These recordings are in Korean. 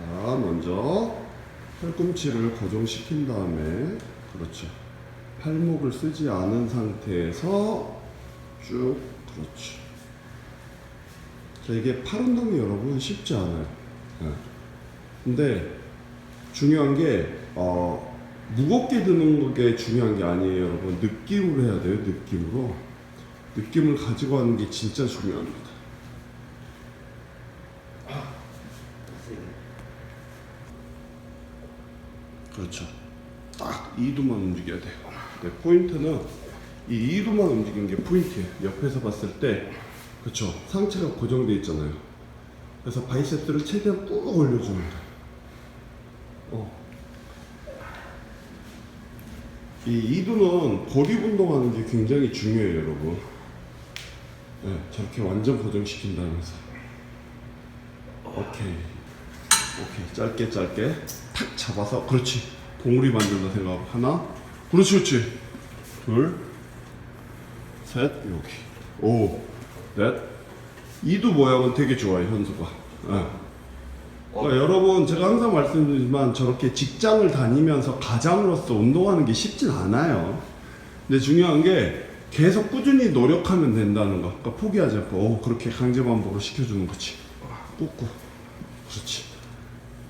자, 먼저 팔꿈치를 고정시킨 다음에 그렇죠. 팔목을 쓰지 않은 상태에서 쭉 그렇죠. 자, 이게 팔 운동이 여러분 쉽지 않아요. 예. 근데 중요한 게 어, 무겁게 드는 게 중요한 게 아니에요, 여러분. 느낌으로 해야 돼요, 느낌으로. 느낌을 가지고 하는 게 진짜 중요합니다. 그렇죠. 딱 이두만 움직여야 돼요. 네, 포인트는 이 이두만 움직이는 게 포인트예요. 옆에서 봤을 때 그렇죠. 상체가 고정돼 있잖아요. 그래서 바이셉스를 최대한 꾹 거예요. 어. 이 이두는 고립 운동하는 게 굉장히 중요해요, 여러분. 네, 저렇게 완전 고정시킨 다면서. 오케이. 오케이. 짧게 짧게 탁 잡아서 그렇지. 봉우리 만든다 생각하고 하나. 그렇지, 그렇지. 둘, 셋, 여기. 오, 넷. 이두 모양은 되게 좋아요, 현수가. 예. 그러니까 여러분 제가 항상 말씀드리지만 저렇게 직장을 다니면서 가장으로서 운동하는 게 쉽진 않아요. 근데 중요한 게 계속 꾸준히 노력하면 된다는 거. 그러니까 포기하지 않고 오, 그렇게 강제 반복으로 시켜주는 거지. 꾹꾹. 그렇지.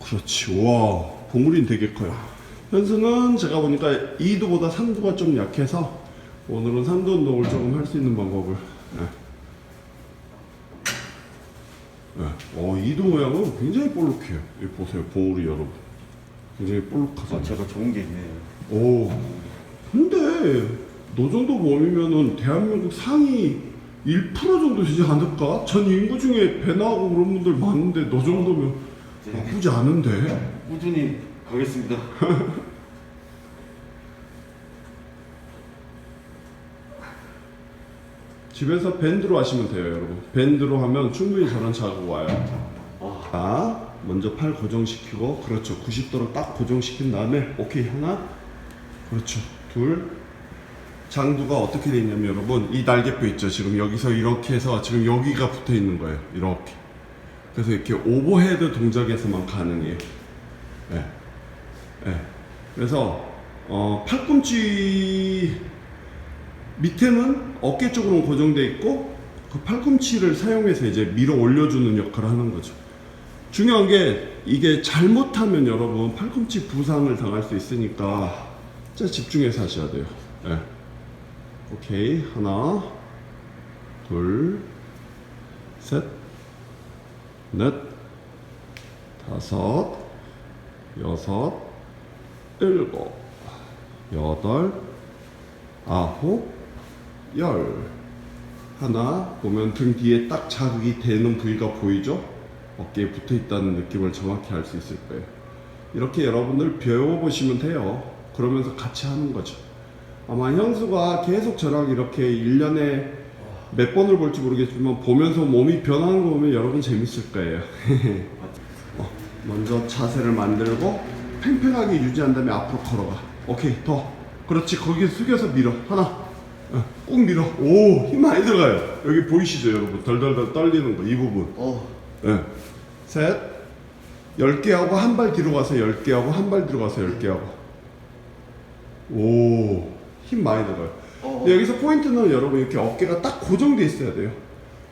그렇지. 와, 봉우리는 되게 커요. 현수는 제가 보니까 2두보다 3두가 좀 약해서 오늘은 3두 운동을 조금 할 수 있는 방법을. 예. 네. 어, 이두 모양은 굉장히 볼록해요. 여기 보세요, 봉우리 여러분. 굉장히 볼록하죠. 아, 제가 좋은 게 있네요. 오, 근데 너 정도 몸이면은 대한민국 상위 1% 정도 되지 않을까? 전 인구 중에 배 나오고 그런 분들 많은데 너 정도면 나쁘지 않은데? 꾸준히 가겠습니다. 집에서 밴드로 하시면 돼요, 여러분. 밴드로 하면 충분히 저런 자극 와요. 자, 먼저 팔 고정시키고, 그렇죠. 90도로 딱 고정시킨 다음에, 오케이, 하나. 그렇죠. 둘. 장두가 어떻게 돼 있냐면, 여러분, 이 날개뼈 있죠. 지금 여기서 이렇게 해서 지금 여기가 붙어 있는 거예요. 이렇게. 그래서 이렇게 오버헤드 동작에서만 가능해요. 예. 예. 그래서, 어, 팔꿈치 밑에는 어깨 쪽으로 고정돼 있고 그 팔꿈치를 사용해서 이제 밀어 올려주는 역할을 하는 거죠. 중요한 게 이게 잘못하면 여러분 팔꿈치 부상을 당할 수 있으니까 진짜 집중해서 하셔야 돼요. 네. 오케이 하나 둘 셋, 넷, 다섯, 여섯, 일곱, 여덟, 아홉, 열 하나 보면 등 뒤에 딱 자극이 되는 부위가 보이죠? 어깨에 붙어 있다는 느낌을 정확히 알 수 있을 거예요. 이렇게 여러분들 배워보시면 돼요. 그러면서 같이 하는 거죠. 아마 현수가 계속 저랑 이렇게 1년에 몇 번을 볼지 모르겠지만 보면서 몸이 변하는 거 보면 여러분 재밌을 거예요. 어, 먼저 자세를 만들고 팽팽하게 유지한 다음에 앞으로 걸어가. 오케이, 더. 그렇지, 거기 숙여서 밀어. 하나. 어, 꾹 밀어. 오, 힘 많이 들어가요. 여기 보이시죠, 여러분? 덜덜덜 떨리는 거, 이 부분. 어, 네. 셋. 10개 하고 한 발 뒤로 가서 10개 하고 한 발 뒤로 가서 10개 하고. 오, 힘 많이 들어가요. 어. 근데 여기서 포인트는 여러분 이렇게 어깨가 딱 고정돼 있어야 돼요.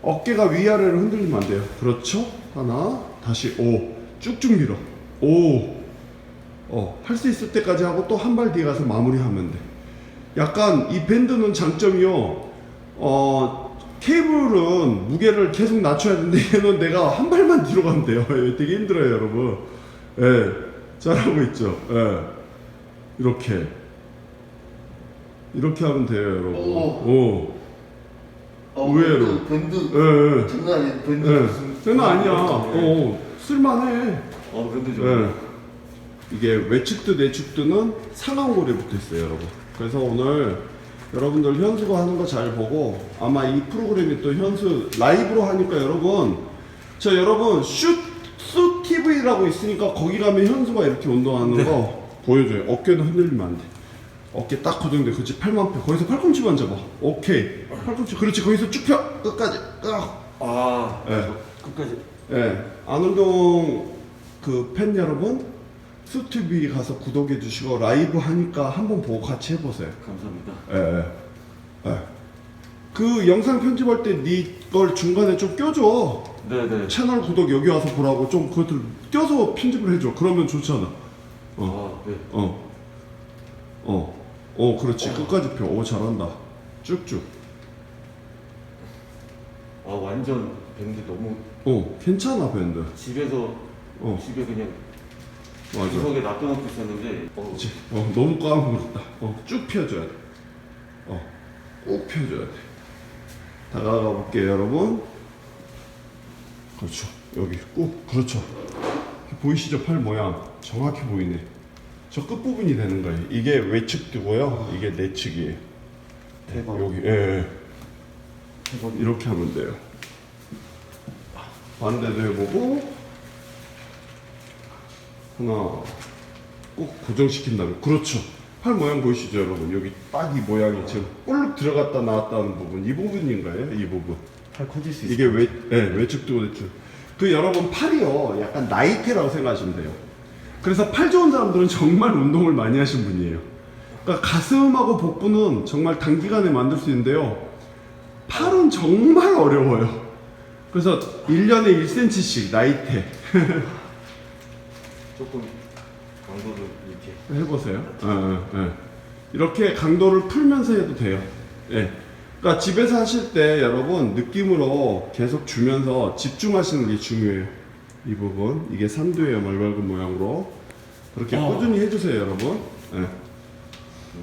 어깨가 위아래로 흔들리면 안 돼요. 그렇죠? 하나, 다시 오, 쭉쭉 밀어. 오, 어, 할 수 있을 때까지 하고 또 한 발 뒤에 가서 마무리하면 돼. 약간 이 밴드는 장점이요. 어, 케이블은 무게를 계속 낮춰야 되는데 얘는 내가 한 발만 뒤로 가면 돼요. 예, 되게 힘들어요, 여러분. 예, 잘하고 있죠. 예, 이렇게. 이렇게 하면 돼요, 여러분. 오. 오. 어, 의외로. 밴드 예, 예. 장난 아니야. 밴드 예. 무슨 장난 아니야. 어, 어, 쓸만해. 어, 밴드 예. 좋아. 이게 외측도 내측도는 상완골에 붙어 있어요, 여러분. 그래서 오늘 여러분들 현수가 하는 거 잘 보고 아마 이 프로그램이 또 현수 라이브로 하니까 여러분 저 여러분 슛수 TV라고 있으니까 거기 가면 현수가 이렇게 운동하는 거 보여줘요. 어깨는 흔들리면 안 돼. 어깨 딱 고정돼. 그렇지 팔만 펴. 거기서 팔꿈치만 잡아. 오케이. 팔꿈치. 그렇지. 거기서 쭉 펴. 끝까지. 끄. 아, 예. 끝까지. 예, 안운동 그그팬 여러분 수튜브 가서 구독해 주시고 라이브 하니까 한번 보고 같이 해보세요. 감사합니다. 예, 예. 예. 그 영상 편집할 때 네 걸 중간에 좀 껴줘. 네네. 채널 구독 여기 와서 보라고 좀 그것들 껴서 편집을 해줘. 그러면 좋잖아. 아, 네. 어. 어. 어, 그렇지. 끝까지 펴. 오, 잘한다. 쭉쭉. 아, 완전 밴드 너무 어, 괜찮아, 밴드. 집에서 어, 집에 그냥 맞아. 구석에 놔둬놓고 있었는데 어. 어, 너무 까먹었다. 어, 쭉 펴줘야 돼. 어, 꼭 펴줘야 돼. 다가가 볼게요, 여러분. 그렇죠. 여기 꾹. 그렇죠. 보이시죠? 팔 모양. 정확히 보이네. 저 끝부분이 되는 거예요. 이게 외측 뜨고요. 이게 내측이에요. 대박. 여기, 예, 예. 대박. 이렇게 하면 돼요. 반대도 해보고 하나 꼭 고정시킨 다음에 그렇죠. 팔 모양 보이시죠, 여러분? 여기 딱 이 모양이 지금 볼록 들어갔다 나왔다는 부분 이 부분인가요? 이 부분. 팔 커질 수 있어. 이게 외, 네, 외측도 내측. 그 여러분 팔이요, 약간 나이테라고 생각하시면 돼요. 그래서 팔 좋은 사람들은 정말 운동을 많이 하신 분이에요. 그러니까 가슴하고 복부는 정말 단기간에 만들 수 있는데요. 팔은 정말 어려워요. 그래서 1년에 1cm씩 나이테 조금 강도를 이렇게 해보세요. 어, 어, 어. 이렇게 강도를 풀면서 해도 돼요. 예. 그러니까 집에서 하실 때 여러분 느낌으로 계속 주면서 집중하시는 게 중요해요. 이 부분 이게 산두예요 말발굽 모양으로 그렇게 어. 꾸준히 해주세요 여러분. 예.